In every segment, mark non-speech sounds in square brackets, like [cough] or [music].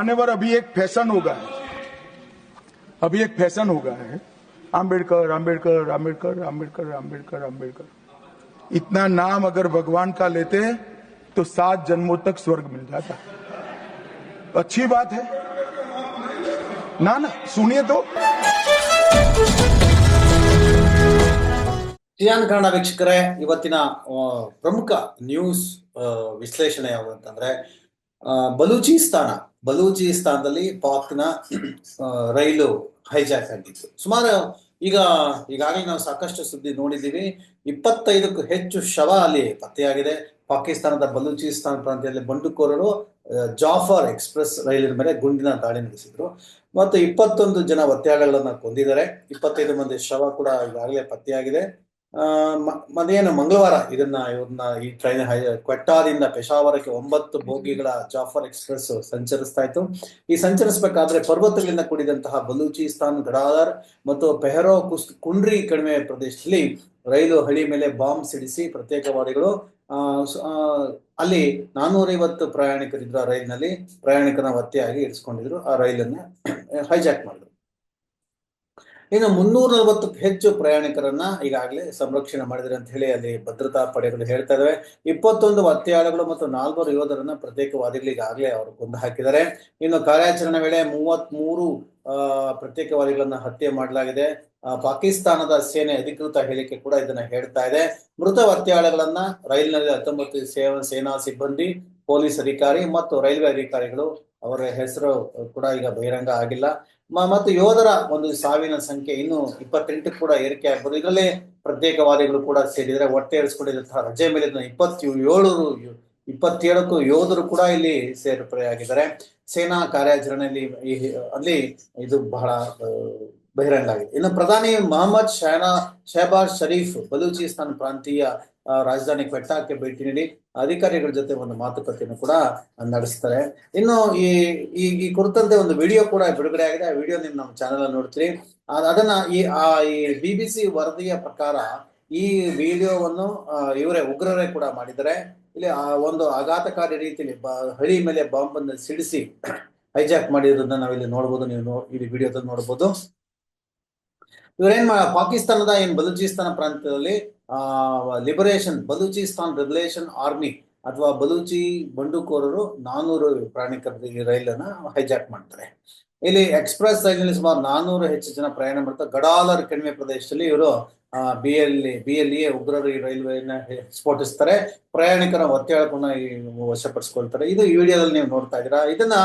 मान्यवर अभी एक फैशन हो गया है अभी एक फैशन हो गया है आम्बेडकर आम्बेडकर आम्बेडकर आम्बेडकर आम्बेडकर आम्बेडकर इतना नाम अगर भगवान का लेते तो सात जन्मों तक स्वर्ग मिल जाता अच्छी बात है ना ना सुनिए तो ಟಿಯಾನ್ ಕನ್ನಡ ವೀಕ್ಷಕರೇ ಇವತ್ತಿನ ಆ, ಪ್ರಮುಖ ನ್ಯೂಸ್ ಆ, ವಿಶ್ಲೇಷಣೆ ಯಾವುದು ಅಂತಂದ್ರೆ ಆ, ಬಲೂಚಿಸ್ತಾನ ಬಲೂಚಿಸ್ತಾನದಲ್ಲಿ ಪಾಕ್ನ ರೈಲು ಹೈಜಾಕ್ ಆಗಿತ್ತು. ಸುಮಾರು ಈಗ, ಈಗಾಗಲೇ ನಾವು ಸಾಕಷ್ಟು ಸುದ್ದಿ ನೋಡಿದ್ದೀವಿ. ಇಪ್ಪತ್ತೈದಕ್ಕೂ ಹೆಚ್ಚು ಶವ ಅಲ್ಲಿ ಪತ್ತೆಯಾಗಿದೆ. ಪಾಕಿಸ್ತಾನದ ಬಲೂಚಿಸ್ತಾನ ಪ್ರಾಂತ್ಯದಲ್ಲಿ ಬಂಡುಕೋರರು ಜಾಫರ್ ಎಕ್ಸ್ಪ್ರೆಸ್ ರೈಲಿನ ಮೇಲೆ ಗುಂಡಿನ ದಾಳಿ ನಡೆಸಿದ್ರು. ಮತ್ತು ಇಪ್ಪತ್ತೊಂದು ಜನ ಒತ್ತೆಯಾಳಗಳನ್ನ ಕೊಂದಿದ್ದಾರೆ. ಇಪ್ಪತ್ತೈದು ಮಂದಿ ಶವ ಕೂಡ ಈಗಾಗಲೇ ಪತ್ತೆಯಾಗಿದೆ. ಆ, ಮ- ಮಂಗಳವಾರ ಇದನ್ನ ಇವ್ರನ್ನ ಈ ಟ್ರೈನ್ ಕ್ವೆಟ್ಟಾದಿಂದ ಪೆಶಾವರಕ್ಕೆ ಒಂಬತ್ತು ಬೋಗಿಗಳ ಜಾಫರ್ ಎಕ್ಸ್ಪ್ರೆಸ್ ಸಂಚರಿಸ್ತಾ ಇತ್ತು. ಈ ಸಂಚರಿಸಬೇಕಾದ್ರೆ ಪರ್ವತಗಳಿಂದ ಕೂಡಿದಂತಹ ಬಲೂಚಿಸ್ತಾನ್ ಗಡಾದರ್ ಮತ್ತು ಪೆಹರೋ ಕುಸ್ ಕುಂಡ್ರಿ ಕಣಿವೆ ಪ್ರದೇಶದಲ್ಲಿ ರೈಲು ಹಳಿ ಮೇಲೆ ಬಾಂಬ್ ಸಿಡಿಸಿ ಪ್ರತ್ಯೇಕವಾದಿಗಳು ಅಲ್ಲಿ ನಾನೂರೈವತ್ತು ಪ್ರಯಾಣಿಕರಿದ್ರು ಆ ರೈಲಿನಲ್ಲಿ ಪ್ರಯಾಣಿಕರನ್ನ ಒತ್ತೆಯಾಗಿ ಇರಿಸ್ಕೊಂಡಿದ್ರು ಆ ರೈಲನ್ನ ಹೈಜಾಕ್ ಮಾಡಿದ್ರು. ಇನ್ನು ಮುನ್ನೂರ ನಲವತ್ತಕ್ಕೂ ಹೆಚ್ಚು ಪ್ರಯಾಣಿಕರನ್ನ ಈಗಾಗಲೇ ಸಂರಕ್ಷಣೆ ಮಾಡಿದರೆ ಅಂತ ಹೇಳಿ ಅಲ್ಲಿ ಭದ್ರತಾ ಪಡೆಗಳು ಹೇಳ್ತಾ ಇದಾವೆ. ಇಪ್ಪತ್ತೊಂದು ಹತ್ಯಾಳುಗಳು ಮತ್ತು ನಾಲ್ವರು ಯೋಧರನ್ನ ಪ್ರತ್ಯೇಕವಾದಿಗಳು ಈಗಾಗಲೇ ಅವರು ಕೊಂದು ಹಾಕಿದ್ದಾರೆ. ಇನ್ನು ಕಾರ್ಯಾಚರಣೆ ವೇಳೆ ಮೂವತ್ತ್ ಮೂರು ಪ್ರತ್ಯೇಕವಾದಿಗಳನ್ನ ಹತ್ಯೆ ಮಾಡಲಾಗಿದೆ. ಪಾಕಿಸ್ತಾನದ ಸೇನೆ ಅಧಿಕೃತ ಹೇಳಿಕೆ ಕೂಡ ಇದನ್ನ ಹೇಳ್ತಾ ಇದೆ. ಮೃತ ಒತ್ತೆಯಾಳುಗಳನ್ನ ರೈಲಿನಲ್ಲಿ ಹತ್ತೊಂಬತ್ತು ಸೇನಾ ಸಿಬ್ಬಂದಿ, ಪೊಲೀಸ್ ಅಧಿಕಾರಿ ಮತ್ತು ರೈಲ್ವೆ ಅಧಿಕಾರಿಗಳು ಅವರ ಹೆಸರು ಕೂಡ ಈಗ ಬಹಿರಂಗ ಆಗಿಲ್ಲ. ಮತ್ತು ಯೋಧರ ಒಂದು ಸಾವಿನ ಸಂಖ್ಯೆ ಇನ್ನು ಇಪ್ಪತ್ತೆಂಟು ಕೂಡ ಏರಿಕೆ ಆಗ್ಬೋದು. ಇದರಲ್ಲಿ ಪ್ರತ್ಯೇಕವಾದಿಗಳು ಕೂಡ ಸೇರಿದರೆ ಹೊಟ್ಟೆ ಏರಿಸ್ಕೊಂಡಿದ್ದಂತಹ ರಜೆ ಮೇಲೆ ಇಪ್ಪತ್ತು ಏಳು ಇಪ್ಪತ್ತೇಳಕ್ಕೂ ಯೋಧರು ಕೂಡ ಇಲ್ಲಿ ಸೇರ್ಪಡೆಯಾಗಿದ್ದಾರೆ. ಸೇನಾ ಕಾರ್ಯಾಚರಣೆಯಲ್ಲಿ ಅಲ್ಲಿ ಇದು ಬಹಳ ಆ, ಬಹಿರಂಗ ಆಗಿದೆ ಇನ್ನು ಪ್ರಧಾನಿ ಮೊಹಮ್ಮದ್ ಶಹನಾ ಶಹಬಾಜ್ ಷರೀಫ್ ಬಲೂಚಿಸ್ತಾನ್ ಪ್ರಾಂತೀಯ ರಾಜಧಾನಿ ಕ್ವೆಟ್ಟಾಕ್ಕೆ ಭೇಟಿ ನೀಡಿ ಅಧಿಕಾರಿಗಳ ಜೊತೆ ಒಂದು ಮಾತುಕತೆಯನ್ನು ಕೂಡ ನಡೆಸ್ತಾರೆ. ಇನ್ನು ಈ ಈ ಕುರಿತಂತೆ ಒಂದು ವಿಡಿಯೋ ಕೂಡ ಬಿಡುಗಡೆ ಆಗಿದೆ. ಆ ವಿಡಿಯೋ ನಿಮ್ಮ ನಮ್ಮ ಚಾನೆಲ್ ಅಲ್ಲಿ ನೋಡ್ತೀರಿ. ಅದ್- ಅದನ್ನ ಈ, ಆ, ಈ ಬಿ ಸಿ ವರದಿಯ ಪ್ರಕಾರ ಈ ವಿಡಿಯೋವನ್ನು ಇವರೇ ಉಗ್ರರೇ ಕೂಡ ಮಾಡಿದ್ದಾರೆ. ಇಲ್ಲಿ, ಆ, ಒಂದು ಆಘಾತಕಾರಿ ರೀತಿಯಲ್ಲಿ ಹಳಿ ಮೇಲೆ ಬಾಂಬ್ ಅನ್ನು ಸಿಡಿಸಿ ಹೈಜಾಕ್ ಮಾಡಿರೋದನ್ನ ನಾವಿಲ್ಲಿ ನೋಡ್ಬೋದು. ನೀವು ಇಲ್ಲಿ ವಿಡಿಯೋದಲ್ಲಿ ನೋಡ್ಬೋದು. ಇವರೇನ್ ಪಾಕಿಸ್ತಾನದ ಏನ್ ಬಲೂಚಿಸ್ತಾನ ಪ್ರಾಂತ್ಯದಲ್ಲಿ ಲಿಬರೇಷನ್ ಬಲೂಚಿಸ್ತಾನ್ ರೆಗ್ಯುಲೇಷನ್ ಆರ್ಮಿ ಅಥವಾ ಬಲೂಚಿ ಬಂಡುಕೋರರು ನಾನೂರು ಪ್ರಯಾಣಿಕರ ರೈಲನ್ನ ಹೈಜಾಕ್ ಮಾಡ್ತಾರೆ. ಇಲ್ಲಿ ಎಕ್ಸ್ಪ್ರೆಸ್ ರೈಲಿನಲ್ಲಿ ಸುಮಾರು ನಾನೂರು ಹೆಚ್ಚು ಜನ ಪ್ರಯಾಣ ಮಾಡ್ತಾರೆ. ಗಡಾಲರ್ ಕಣಿವೆ ಪ್ರದೇಶದಲ್ಲಿ ಇವರು B L B L A ಉಗ್ರರು ಈ ರೈಲ್ವೆನ ಸ್ಫೋಟಿಸ್ತಾರೆ. ಪ್ರಯಾಣಿಕರ ಒತ್ತೆಳಕನ್ನ ವಶಪಡಿಸ್ಕೊಳ್ತಾರೆ. ಇದು ಈ ವಿಡಿಯೋದಲ್ಲಿ ನೀವು ನೋಡ್ತಾ ಇದ್ದೀರಾ. ಇದನ್ನ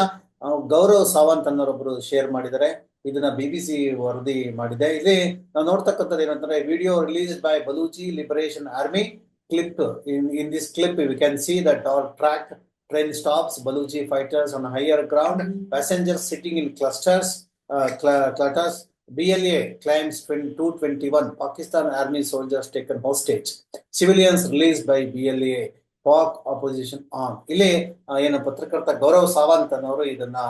ಗೌರವ್ ಸಾವಂತ್ ಅನ್ನೋರೊಬ್ರು ಶೇರ್ ಮಾಡಿದ್ದಾರೆ. ಇದನ್ನ ಬಿ ಬಿ ಸಿ ವರದಿ ಮಾಡಿದೆ ಇಲ್ಲಿ ನಾವು ನೋಡ್ತಕ್ಕಂಥದ್ದು ಏನಂತಂದ್ರೆ video release by Baluchi liberation army clip in in this clip we can see the track train stops Baluchi fighters on higher ground, passengers sitting in clusters, uh, cl- to BLA claims 20 221 Pakistan army soldiers taken hostage. Civilians released by BLA. Pak opposition on ಇಲ್ಲಿ ಏನು ಪತ್ರಕರ್ತ ಗೌರವ್ ಸಾವಂತ್ ಅನ್ನೋರು ಇದನ್ನ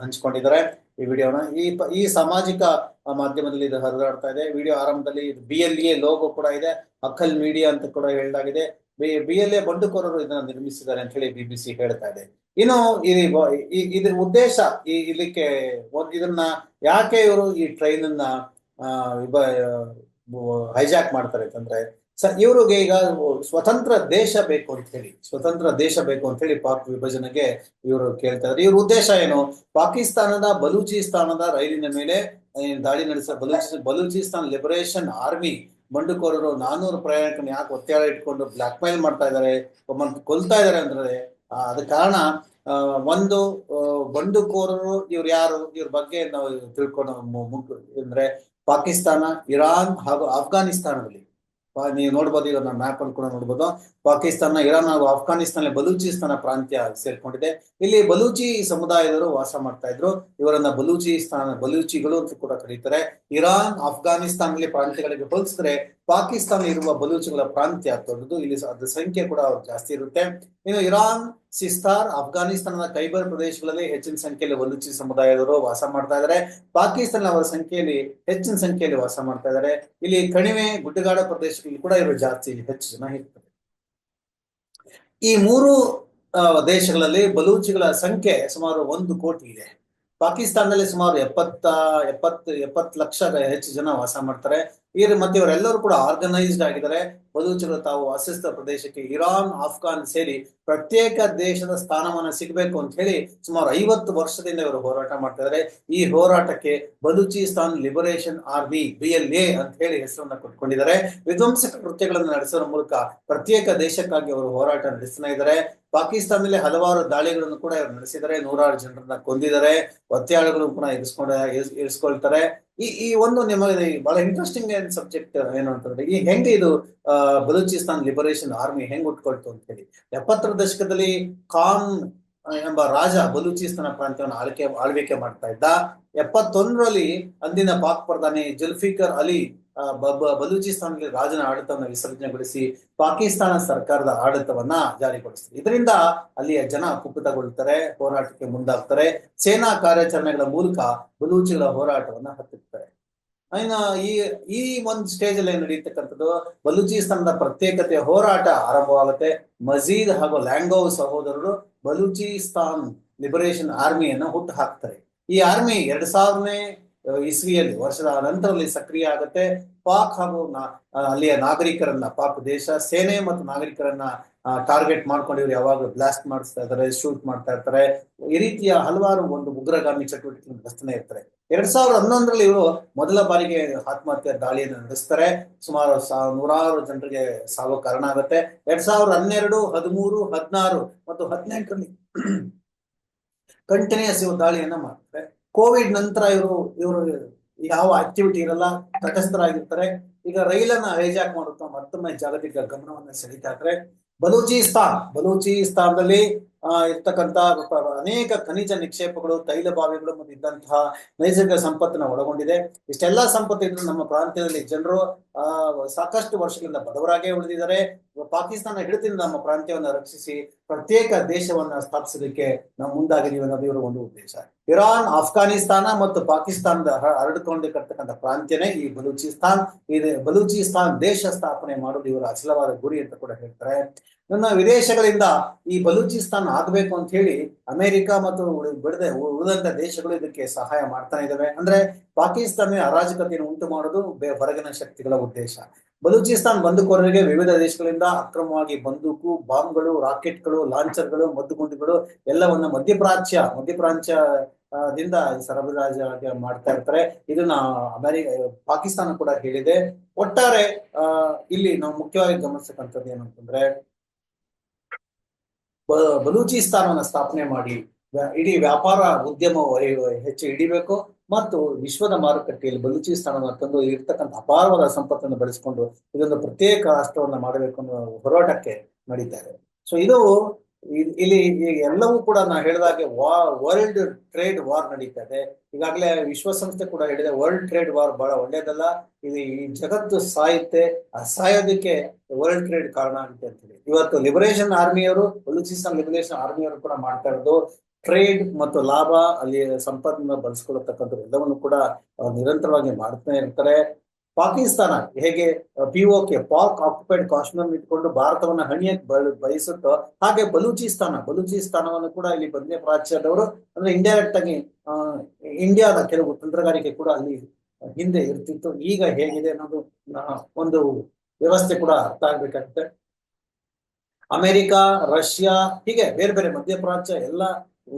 ಹಂಚಿಕೊಂಡಿದ್ದಾರೆ ಈ ವಿಡಿಯೋನ. ಈ ಈ ಸಾಮಾಜಿಕ ಮಾಧ್ಯಮದಲ್ಲಿ ಇದು ಹರಿದಾಡ್ತಾ ಇದೆ. ವಿಡಿಯೋ ಆರಂಭದಲ್ಲಿ ಬಿ ಎಲ್ ಎ ಲೋಗೋ ಕೂಡ ಇದೆ. ಅಕ್ಕಲ್ ಮೀಡಿಯಾ ಅಂತ ಕೂಡ ಹೇಳಲಾಗಿದೆ ಬಿ ಎಲ್ ಎ ಬಂಡುಕೋರರು ಇದನ್ನ ನಿರ್ಮಿಸಿದ್ದಾರೆ ಅಂತ ಹೇಳಿ ಬಿಬಿಸಿ ಹೇಳ್ತಾ ಇದೆ. ಇನ್ನು ಇದ್ರ ಉದ್ದೇಶ ಈ ಒಂದ್, ಇದನ್ನ ಯಾಕೆ ಇವರು ಈ ಟ್ರೈನ್ ಅನ್ನ ಹೈಜಾಕ್ ಮಾಡ್ತಾರೆ ಅಂತಂದ್ರೆ ಸ, ಇವ್ರಿಗೆ ಈಗ ಸ್ವತಂತ್ರ ದೇಶ ಬೇಕು ಅಂತ ಹೇಳಿ, ಸ್ವತಂತ್ರ ದೇಶ ಬೇಕು ಅಂತ ಹೇಳಿ ಪಾಕ್ ವಿಭಜನೆಗೆ ಇವರು ಕೇಳ್ತಾ ಇದ್ದಾರೆ ಇವ್ರ ಉದ್ದೇಶ ಏನು? ಪಾಕಿಸ್ತಾನದ ಬಲೂಚಿಸ್ತಾನದ ರೈಲಿನ ಮೇಲೆ ದಾಳಿ ನಡೆಸ ಬಲೂಚಿ, ಬಲೂಚಿಸ್ತಾನ್ ಲಿಬರೇಷನ್ ಆರ್ಮಿ ಬಂಡುಕೋರರು ನಾನೂರು ಪ್ರಯಾಣಿಕರನ್ನ ಯಾಕೆ ಒತ್ತಾಯ ಇಟ್ಕೊಂಡು ಬ್ಲಾಕ್ ಮೇಲ್ ಮಾಡ್ತಾ ಇದ್ದಾರೆ ಒಮ್ಮೆ ಕೊಲ್ತಾ ಇದಾರೆ ಅಂದ್ರೆ ಅದ ಕಾರಣ ಒಂದು ಬಂಡುಕೋರರು ಇವ್ರು ಯಾರು? ಇವ್ರ ಬಗ್ಗೆ ನಾವು ತಿಳ್ಕೊಂಡು ಅಂದ್ರೆ ಪಾಕಿಸ್ತಾನ, ಇರಾನ್ ಹಾಗೂ ಅಫ್ಘಾನಿಸ್ತಾನದಲ್ಲಿ ಪಾ- ನೀವು ನೋಡ್ಬೋದು, ಈಗ ನಾವು ಮ್ಯಾಪ್ ಅಲ್ಲಿ ಕೂಡ ನೋಡ್ಬೋದು. ಪಾಕಿಸ್ತಾನ, ಇರಾನ್ ಹಾಗೂ ಅಫ್ಘಾನಿಸ್ತಾನ ಬಲೂಚಿಸ್ತಾನ ಪ್ರಾಂತ್ಯ ಸೇರ್ಕೊಂಡಿದೆ. ಇಲ್ಲಿ ಬಲೂಚಿ ಸಮುದಾಯದವರು ವಾಸ ಮಾಡ್ತಾ ಇದ್ರು. ಇವರನ್ನ ಬಲೂಚಿಸ್ತಾನ ಬಲೂಚಿಗಳು ಅಂತ ಕೂಡ ಕರೀತಾರೆ. ಇರಾನ್ ಅಫ್ಘಾನಿಸ್ತಾನಲ್ಲಿ ಪ್ರಾಂತ್ಯಗಳಿಗೆ ಹೋಲಿಸಿದ್ರೆ ಪಾಕಿಸ್ತಾನ ಇರುವ ಬಲೂಚಿಗಳ ಪ್ರಾಂತ್ಯ ದೊಡ್ಡದು. ಇಲ್ಲಿ ಅದ್ರ ಸಂಖ್ಯೆ ಕೂಡ ಜಾಸ್ತಿ ಇರುತ್ತೆ. ಇನ್ನು ಇರಾನ್, ಸಿಸ್ತಾರ್ ಅಫ್ಘಾನಿಸ್ತಾನದ ಕೈಬರ್ ಪ್ರದೇಶಗಳಲ್ಲಿ ಹೆಚ್ಚಿನ ಸಂಖ್ಯೆಯಲ್ಲಿ ಬಲೂಚಿ ಸಮುದಾಯದವರು ವಾಸ ಮಾಡ್ತಾ ಇದ್ದಾರೆ ಪಾಕಿಸ್ತಾನ ಅವರ ಸಂಖ್ಯೆಯಲ್ಲಿ ಹೆಚ್ಚಿನ ಸಂಖ್ಯೆಯಲ್ಲಿ ವಾಸ ಮಾಡ್ತಾ ಇದ್ದಾರೆ ಇಲ್ಲಿ ಕಣಿವೆ, ಗುಡ್ಡಗಾಡ ಪ್ರದೇಶಗಳಲ್ಲಿ ಕೂಡ ಇವರು ಜಾಸ್ತಿ ಹೆಚ್ಚು ಜನ ಇರ್ತದೆ ಈ ಮೂರು ದೇಶಗಳಲ್ಲಿ ಬಲೂಚಿಗಳ ಸಂಖ್ಯೆ ಸುಮಾರು ಒಂದು ಕೋಟಿ ಇದೆ. ಪಾಕಿಸ್ತಾನದಲ್ಲಿ ಸುಮಾರು ಎಪ್ಪತ್ತ, ಎಪ್ಪತ್ತು ಎಪ್ಪತ್ತು ಲಕ್ಷ ಹೆಚ್ಚು ಜನ ವಾಸ ಮಾಡ್ತಾರೆ. ಈ ಮತ್ತೆ ಇವರೆಲ್ಲರೂ ಕೂಡ ಆರ್ಗನೈಸ್ಡ್ ಆಗಿದ್ದಾರೆ. ಬಲೂಚರು ತಾವು ವಾಸಿಸಿದ ಪ್ರದೇಶಕ್ಕೆ ಇರಾನ್, ಆಫ್ಘಾನ್ ಸೇರಿ ಪ್ರತ್ಯೇಕ ದೇಶದ ಸ್ಥಾನಮಾನ ಸಿಗಬೇಕು ಅಂತ ಹೇಳಿ ಸುಮಾರು ಐವತ್ತು ವರ್ಷದಿಂದ ಇವರು ಹೋರಾಟ ಮಾಡ್ತಾ ಈ ಹೋರಾಟಕ್ಕೆ Balochistan liberation army B L A ಅಂತ ಹೇಳಿ ಹೆಸರನ್ನ ಕೊಟ್ಕೊಂಡಿದ್ದಾರೆ. ವಿಧ್ವಂಸಕ ಕೃತ್ಯಗಳನ್ನು ನಡೆಸುವ ಮೂಲಕ ಪ್ರತ್ಯೇಕ ದೇಶಕ್ಕಾಗಿ ಅವರು ಹೋರಾಟ ನಡೆಸ್ತಾ ಇದ್ದಾರೆ. ಪಾಕಿಸ್ತಾನದಲ್ಲಿ ಹಲವಾರು ದಾಳಿಗಳನ್ನು ಕೂಡ ಇವರು ನಡೆಸಿದ್ದಾರೆ. ನೂರಾರು ಜನರನ್ನ ಕೊಂದಿದ್ದಾರೆ. ಒತ್ತೆಯಾಳುಗಳು ಕೂಡ ಇರಿಸ್ಕೊಂಡ ಇರಿಸ್- ಇರಿಸ್ಕೊಳ್ತಾರೆ. ಈ ಈ ಒಂದು ನಿಮಗೆ ಬಹಳ ಇಂಟ್ರೆಸ್ಟಿಂಗ್ ಏನ್ ಸಬ್ಜೆಕ್ಟ್ ಏನು ಅಂತಂದ್ರೆ, ಈ ಹೆಂಗೆ ಇದು ಬಲೂಚಿಸ್ತಾನ್ ಲಿಬರೇಷನ್ ಆರ್ಮಿ ಹೆಂಗ್ ಉಟ್ಕೊಳ್ತು ಅಂತ ಹೇಳಿ ಎಪ್ಪತ್ತರ ದಶಕದಲ್ಲಿ ಖಾನ್ ಎಂಬ ರಾಜ ಬಲೂಚಿಸ್ತಾನ ಪ್ರಾಂತ್ಯವನ್ನು ಆಳ್ಕೆ, ಆಳ್ವಿಕೆ ಮಾಡ್ತಾ ಇದ್ದ. ಎಪ್ಪತ್ತೊಂದರಲ್ಲಿ ಅಂದಿನ ಪಾಕ್ ಪ್ರಧಾನಿ ಜುಲ್ಫಿಕರ್ ಅಲಿ ಆ, ಬ- ಬ- ಬಲೂಚಿಸ್ತಾನದಲ್ಲಿ ರಾಜನ ಆಡಳಿತವನ್ನು ವಿಸರ್ಜನೆಗೊಳಿಸಿ ಪಾಕಿಸ್ತಾನ ಸರ್ಕಾರದ ಆಡಳಿತವನ್ನ ಜಾರಿಗೊಳಿಸಿದೆ. ಇದರಿಂದ ಅಲ್ಲಿಯ ಜನ ಕುಪಿತಗೊಳ್ತಾರೆ ಹೋರಾಟಕ್ಕೆ ಮುಂದಾಗ್ತಾರೆ. ಸೇನಾ ಕಾರ್ಯಾಚರಣೆಗಳ ಮೂಲಕ ಬಲೂಚಿಗಳ ಹೋರಾಟವನ್ನ ಹತ್ತಿರ್ತಾರೆ ಇನ್ನು ಈ ಈ ಒಂದು ಸ್ಟೇಜ್ ಅಲ್ಲಿ ನಡೆಯತಕ್ಕಂಥದ್ದು ಬಲೂಚಿಸ್ತಾನದ ಪ್ರತ್ಯೇಕತೆ ಹೋರಾಟ ಆರಂಭವಾಗುತ್ತೆ. ಮಜೀದ್ ಹಾಗೂ ಲ್ಯಾಂಗೋ ಸಹೋದರರು ಬಲೂಚಿಸ್ತಾನ್ ಲಿಬರೇಷನ್ ಆರ್ಮಿಯನ್ನು ಹುಟ್ಟು ಹಾಕ್ತಾರೆ. ಈ ಆರ್ಮಿ ಎರಡ್ ಸಾವಿರನೇ ಇಸ್ವಿಯಲ್ಲಿ ವರ್ಷದ ನಂತರದಲ್ಲಿ ಸಕ್ರಿಯ ಆಗುತ್ತೆ. ಪಾಕ್ ಹಾಗೂ ಅಲ್ಲಿಯ ನಾಗರಿಕರನ್ನ, ಪಾಕ್ ದೇಶ, ಸೇನೆ ಮತ್ತು ನಾಗರಿಕರನ್ನ ಟಾರ್ಗೆಟ್ ಮಾಡ್ಕೊಂಡು ಇವ್ರು ಯಾವಾಗಲೂ ಬ್ಲಾಸ್ಟ್ ಮಾಡಿಸ್ತಾ ಇದ್ದಾರೆ ಶೂಟ್ ಮಾಡ್ತಾ ಇರ್ತಾರೆ. ಈ ರೀತಿಯ ಹಲವಾರು ಒಂದು ಉಗ್ರಗಾಮಿ ಚಟುವಟಿಕೆ ನಡೆಸ್ತಾನೆ ಇರ್ತಾರೆ. ಎರಡ್ ಸಾವಿರದ ಹನ್ನೊಂದರಲ್ಲಿ ಇವರು ಮೊದಲ ಬಾರಿಗೆ ಆತ್ಮಹತ್ಯೆ ದಾಳಿಯನ್ನು ನಡೆಸ್ತಾರೆ. ಸುಮಾರು ನೂರಾರು ಜನರಿಗೆ ಸಾವು ಕಾರಣ ಆಗುತ್ತೆ. ಎರಡ್ ಸಾವಿರದ ಹನ್ನೆರಡು, ಹದಿಮೂರು, ಹದಿನಾರು ಮತ್ತು ಹದಿನೆಂಟರಲ್ಲಿ [clears throat] ಕಂಟಿನ್ಯೂಸ್ ದಾಳಿಯನ್ನ ಮಾಡ್ತಾರೆ. ಕೋವಿಡ್ ನಂತರ ಇವರು ಇವರು ಯಾವ ಆಕ್ಟಿವಿಟಿ ಇರಲ್ಲ ತಟಸ್ಥರಾಗಿರ್ತಾರೆ. ಈಗ ರೈಲನ್ನ ಹೈಜಾಕ್ ಮಾಡುತ್ತಾ ಮತ್ತೊಮ್ಮೆ ಜಾಗತಿಕ ಗಮನವನ್ನ ಸೆಳೀತಾ ಇದ್ದಾರೆ ಬಲೂಚಿಸ್ತಾನ್ ಬಲೂಚಿಸ್ತಾನದಲ್ಲಿ ಆ, ಇರ್ತಕ್ಕಂತ ಅನೇಕ ಖನಿಜ ನಿಕ್ಷೇಪಗಳು ತೈಲ ಬಾವಿಗಳು ಮತ್ತು ಇದ್ದಂತಹ ನೈಸರ್ಗಿಕ ಸಂಪತ್ತನ್ನ ಒಳಗೊಂಡಿದೆ. ಇಷ್ಟೆಲ್ಲಾ ಸಂಪತ್ತು ಇದ್ರು ನಮ್ಮ ಪ್ರಾಂತ್ಯದಲ್ಲಿ ಜನರು ಆ ಸಾಕಷ್ಟು ವರ್ಷಗಳಿಂದ ಬಡವರಾಗೇ ಉಳಿದಿದ್ದಾರೆ. ಪಾಕಿಸ್ತಾನ ಹಿಡಿತದಿಂದ ನಮ್ಮ ಪ್ರಾಂತ್ಯವನ್ನ ರಕ್ಷಿಸಿ ಪ್ರತ್ಯೇಕ ದೇಶವನ್ನ ಸ್ಥಾಪಿಸಲಿಕ್ಕೆ ನಾವು ಮುಂದಾಗಿದ್ದೀವಿ ಅನ್ನೋದು ಇವರ ಒಂದು ಉದ್ದೇಶ. ಇರಾನ್, ಆಫ್ಘಾನಿಸ್ತಾನ ಮತ್ತು ಪಾಕಿಸ್ತಾನದ ಹರಡಿಕೊಂಡಿರ್ತಕ್ಕಂಥ ಪ್ರಾಂತ್ಯನೇ ಈ ಬಲೂಚಿಸ್ತಾನ್. ಇದು ಬಲೂಚಿಸ್ತಾನ್ ದೇಶ ಸ್ಥಾಪನೆ ಮಾಡೋದು ಇವರ ಅಚಲವಾದ ಗುರಿ ಅಂತ ಕೂಡ ಹೇಳ್ತಾರೆ. ನನ್ನ ವಿದೇಶಗಳಿಂದ ಈ ಬಲೂಚಿಸ್ತಾನ್ ಆಗ್ಬೇಕು ಅಂತ ಹೇಳಿ ಅಮೆರಿಕ ಮತ್ತು ಬಿಡದೆ ಉಳಿದಂತ ದೇಶಗಳು ಇದಕ್ಕೆ ಸಹಾಯ ಮಾಡ್ತಾ ಇದಾವೆ. ಅಂದ್ರೆ ಪಾಕಿಸ್ತಾನ ಅರಾಜಕತೆಯನ್ನು ಉಂಟು ಮಾಡೋದು ಹೊರಗಿನ ಶಕ್ತಿಗಳ ಉದ್ದೇಶ. ಬಲೂಚಿಸ್ತಾನ್ ಬಂದುಕೋರರಿಗೆ ವಿವಿಧ ದೇಶಗಳಿಂದ ಅಕ್ರಮವಾಗಿ ಬಂದೂಕು, ಬಾಂಬ್ಗಳು, ರಾಕೆಟ್ಗಳು, ಲಾಂಚರ್ಗಳು, ಮದ್ದುಗುಂಡುಗಳು ಎಲ್ಲವನ್ನ ಮಧ್ಯಪ್ರಾಚ್ಯ ಮಧ್ಯಪ್ರಾಚ್ಯ ದಿಂದ ಸರಬರಾಜ ಮಾಡ್ತಾ ಇರ್ತಾರೆ. ಇದನ್ನ ಅಮೆರಿಕ ಪಾಕಿಸ್ತಾನ ಕೂಡ ಹೇಳಿದೆ. ಒಟ್ಟಾರೆ ಇಲ್ಲಿ ನಾವು ಮುಖ್ಯವಾಗಿ ಗಮನಿಸತಕ್ಕಂಥದ್ದು ಏನಂತಂದ್ರೆ ಬಲೂಚಿಸ್ತಾನವನ್ನ ಸ್ಥಾಪನೆ ಮಾಡಿ ಇಡೀ ವ್ಯಾಪಾರ ಉದ್ಯಮ ಹೆಚ್ಚು ಹಿಡಿಬೇಕು. ಮತ್ತು ವಿಶ್ವದ ಮಾರುಕಟ್ಟೆಯಲ್ಲಿ ಬಲೂಚಿಸ್ತಾನವನ್ನು ತಂದು ಇರ್ತಕ್ಕಂಥ ಅಪಾರವಾದ ಸಂಪತ್ತನ್ನು ಬಳಸಿಕೊಂಡು ಇದೊಂದು ಪ್ರತ್ಯೇಕ ರಾಷ್ಟ್ರವನ್ನ ಮಾಡಬೇಕು ಅನ್ನೋ ಹೋರಾಟಕ್ಕೆ ನಡೀತಾರೆ. ಸೊ ಇದು ಇಲ್ಲಿ ಎಲ್ಲವೂ ಕೂಡ ನಾ ಹೇಳಿದಾಗೆ ವಾ ವರ್ಲ್ಡ್ ಟ್ರೇಡ್ ವಾರ್ ನಡೀತಾ ಇದೆ ಈಗಾಗಲೇ ವಿಶ್ವಸಂಸ್ಥೆ ಕೂಡ ಹೇಳಿದೆ ವರ್ಲ್ಡ್ ಟ್ರೇಡ್ ವಾರ್ ಬಹಳ ಒಳ್ಳೇದಲ್ಲ. ಇದು ಈ ಜಗತ್ತು ಸಾಯುತ್ತೆ ಆ ಸಾಯೋದಕ್ಕೆ ವರ್ಲ್ಡ್ ಟ್ರೇಡ್ ಕಾರಣ ಆಗುತ್ತೆ ಅಂತ ಹೇಳಿ. ಇವತ್ತು ಲಿಬರೇಷನ್ ಆರ್ಮಿಯವರು ಬಲೂಚಿಸ್ತಾನ್ ಲಿಬರೇಷನ್ ಆರ್ಮಿಯವರು ಕೂಡ ಮಾಡ್ತಾ ಇರೋದು. ಟ್ರೇಡ್ ಮತ್ತು ಲಾಭ ಅಲ್ಲಿ ಸಂಪತ್ತನ್ನ ಬಳಸ್ಕೊಳ್ಳತಕ್ಕಂಥ ಎಲ್ಲವನ್ನು ಕೂಡ ನಿರಂತರವಾಗಿ ಮಾಡ್ತಾನೆ ಇರ್ತಾರೆ. ಪಾಕಿಸ್ತಾನ ಹೇಗೆ ಪಿ ಪಾಕ್ ಆಕ್ಯುಪೈಡ್ ಕಾಶ್ಮೀರ್ ಇಟ್ಕೊಂಡು ಭಾರತವನ್ನ ಹಣಿಯಕ್ ಬಯಸುತ್ತೋ ಹಾಗೆ ಬಲೂಚಿಸ್ತಾನ, ಬಲೂಚಿಸ್ತಾನವನ್ನು ಕೂಡ ಇಲ್ಲಿ ಬದನೆ ಪ್ರಾಚ್ಯದವರು. ಅಂದ್ರೆ ಇಂಡೈರೆಕ್ಟ್ ಆಗಿ ಇಂಡಿಯಾದ ಕೆಲವು ತಂತ್ರಗಾರಿಕೆ ಕೂಡ ಅಲ್ಲಿ ಹಿಂದೆ ಇರ್ತಿತ್ತು. ಈಗ ಹೇಗಿದೆ ಅನ್ನೋದು ಒಂದು ವ್ಯವಸ್ಥೆ ಕೂಡ ಅರ್ಥ ಆಗ್ಬೇಕಾಗುತ್ತೆ. ಅಮೆರಿಕ, ರಷ್ಯಾ, ಹೀಗೆ ಬೇರೆ ಬೇರೆ ಮಧ್ಯಪ್ರಾಚ್ಯ ಎಲ್ಲ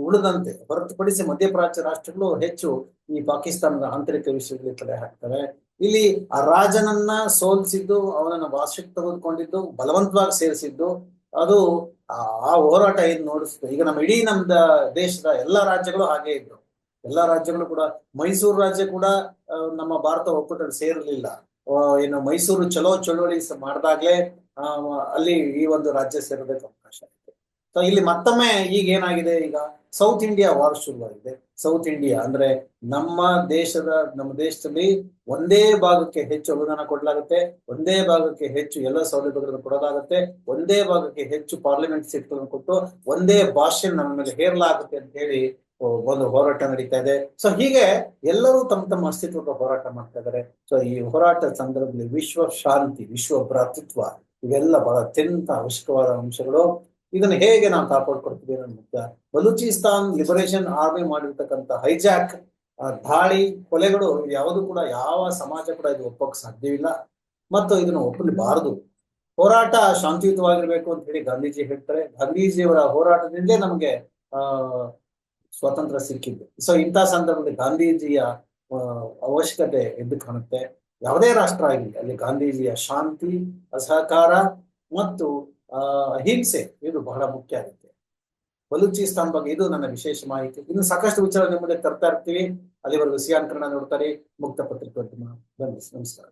ಉಳಿದಂತೆ, ಹೊರತುಪಡಿಸಿ ಮಧ್ಯಪ್ರಾಚ್ಯ ರಾಷ್ಟ್ರಗಳು ಹೆಚ್ಚು ಈ ಪಾಕಿಸ್ತಾನದ ಆಂತರಿಕ ವಿಷಯದಲ್ಲಿ ತಲೆ ಹಾಕ್ತವೆ. ಇಲ್ಲಿ ಆ ರಾಜನನ್ನ ಸೋಲಿಸಿದ್ದು, ಅವನನ್ನ ವಾರ್ಷಿಕ ತೆಗೆದುಕೊಂಡಿದ್ದು, ಬಲವಂತವಾಗಿ ಸೇರಿಸಿದ್ದು, ಅದು ಆ ಹೋರಾಟ ಏನ್ ನೋಡಿಸ್ತು. ಈಗ ನಮ್ಮ ಇಡೀ ನಮ್ದ ದೇಶದ ಎಲ್ಲಾ ರಾಜ್ಯಗಳು ಹಾಗೆ ಇದ್ರು ಎಲ್ಲಾ ರಾಜ್ಯಗಳು ಕೂಡ, ಮೈಸೂರು ರಾಜ್ಯ ಕೂಡ ನಮ್ಮ ಭಾರತ ಒಕ್ಕೂಟದಲ್ಲಿ ಸೇರಲಿಲ್ಲ ಏನು ಮೈಸೂರು ಚಲೋ ಚಳುವಳಿ ಮಾಡ್ದಾಗ್ಲೇ ಅಲ್ಲಿ ಈ ಒಂದು ರಾಜ್ಯ ಸೇರಬೇಕು ಅವಕಾಶ ಇದೆ. ಸೊ ಇಲ್ಲಿ ಮತ್ತೊಮ್ಮೆ ಈಗ ಏನಾಗಿದೆ? ಈಗ ಸೌತ್ ಇಂಡಿಯಾ ವಾರ್ ಶುರುವಾಗಿದೆ. ಸೌತ್ ಇಂಡಿಯಾ ಅಂದ್ರೆ ನಮ್ಮ ದೇಶದ, ನಮ್ಮ ದೇಶದಲ್ಲಿ ಒಂದೇ ಭಾಗಕ್ಕೆ ಹೆಚ್ಚು ಅನುದಾನ ಕೊಡಲಾಗುತ್ತೆ, ಒಂದೇ ಭಾಗಕ್ಕೆ ಹೆಚ್ಚು ಎಲ್ಲ ಸೌಲಭ್ಯಗಳನ್ನು ಕೊಡಲಾಗುತ್ತೆ, ಒಂದೇ ಭಾಗಕ್ಕೆ ಹೆಚ್ಚು ಪಾರ್ಲಿಮೆಂಟ್ ಸೀಟ್ಗಳನ್ನು ಕೊಟ್ಟು ಒಂದೇ ಭಾಷೆ ನಮ್ಮ ಮೇಲೆ ಹೇರಲಾಗುತ್ತೆ ಅಂತ ಹೇಳಿ ಒಂದು ಹೋರಾಟ ನಡೀತಾ ಇದೆ. ಸೊ ಹೀಗೆ ಎಲ್ಲರೂ ತಮ್ಮ ತಮ್ಮ ಅಸ್ತಿತ್ವದ ಹೋರಾಟ ಮಾಡ್ತಾ ಇದ್ದಾರೆ. ಸೊ ಈ ಹೋರಾಟ ಸಂದರ್ಭದಲ್ಲಿ ವಿಶ್ವ ಶಾಂತಿ, ವಿಶ್ವ ಭ್ರಾತೃತ್ವ ಇವೆಲ್ಲ ಬಹಳ ಅತ್ಯಂತ ಅವಶ್ಯಕವಾದ ಅಂಶಗಳು. ಇದನ್ನು ಹೇಗೆ ನಾವು ಕಾಪಾಡ್ಕೊಡ್ತೀವಿ ಅನ್ನೋ ಬಲೂಚಿಸ್ತಾನ್ ಲಿಬರೇಷನ್ ಆರ್ಮಿ ಮಾಡಿರ್ತಕ್ಕಂಥ ಹೈಜಾಕ್ ದಾಳಿ, ಕೊಲೆಗಳು ಯಾವುದು ಕೂಡ ಯಾವ ಸಮಾಜ ಕೂಡ ಇದು ಒಪ್ಪಕ್ಕೆ ಸಾಧ್ಯವಿಲ್ಲ. ಮತ್ತು ಇದನ್ನು ಒಪ್ಪಲಿಬಾರದು. ಹೋರಾಟ ಶಾಂತಿಯುತವಾಗಿರ್ಬೇಕು ಅಂತ ಹೇಳಿ ಗಾಂಧೀಜಿ ಹೇಳ್ತಾರೆ. ಗಾಂಧೀಜಿಯವರ ಹೋರಾಟದಿಂದಲೇ ನಮಗೆ, ಆ, ಸ್ವಾತಂತ್ರ್ಯ ಸಿಕ್ಕಿದ್ದು. ಸೊ ಇಂಥ ಸಂದರ್ಭದಲ್ಲಿ ಗಾಂಧೀಜಿಯ ಅವಶ್ಯಕತೆ ಎದ್ದು ಕಾಣುತ್ತೆ. ಯಾವುದೇ ರಾಷ್ಟ್ರ ಆಗಲಿ ಅಲ್ಲಿ ಗಾಂಧೀಜಿಯ ಶಾಂತಿ, ಅಸಹಕಾರ ಮತ್ತು ಅಹಿಂಸೆ, ಇದು ಬಹಳ ಮುಖ್ಯ ಆಗುತ್ತೆ. ಬಲೂಚಿಸ್ತಾನ್ ಬಗ್ಗೆ ಇದು ನನ್ನ ವಿಶೇಷ ಮಾಹಿತಿ. ಇನ್ನು ಸಾಕಷ್ಟು ವಿಚಾರ ನಿಮ್ಮ ಮುಂದೆ ತರ್ತಾ ಇರ್ತೀವಿ. ಅಲ್ಲಿವರೆಗೂ ಕನ್ನಡ ನೋಡ್ತಾರೆ. ಮುಕ್ತ ಪತ್ರಿಕೋದ್ಯಮ. ಬನ್ನಿ, ನಮಸ್ಕಾರ.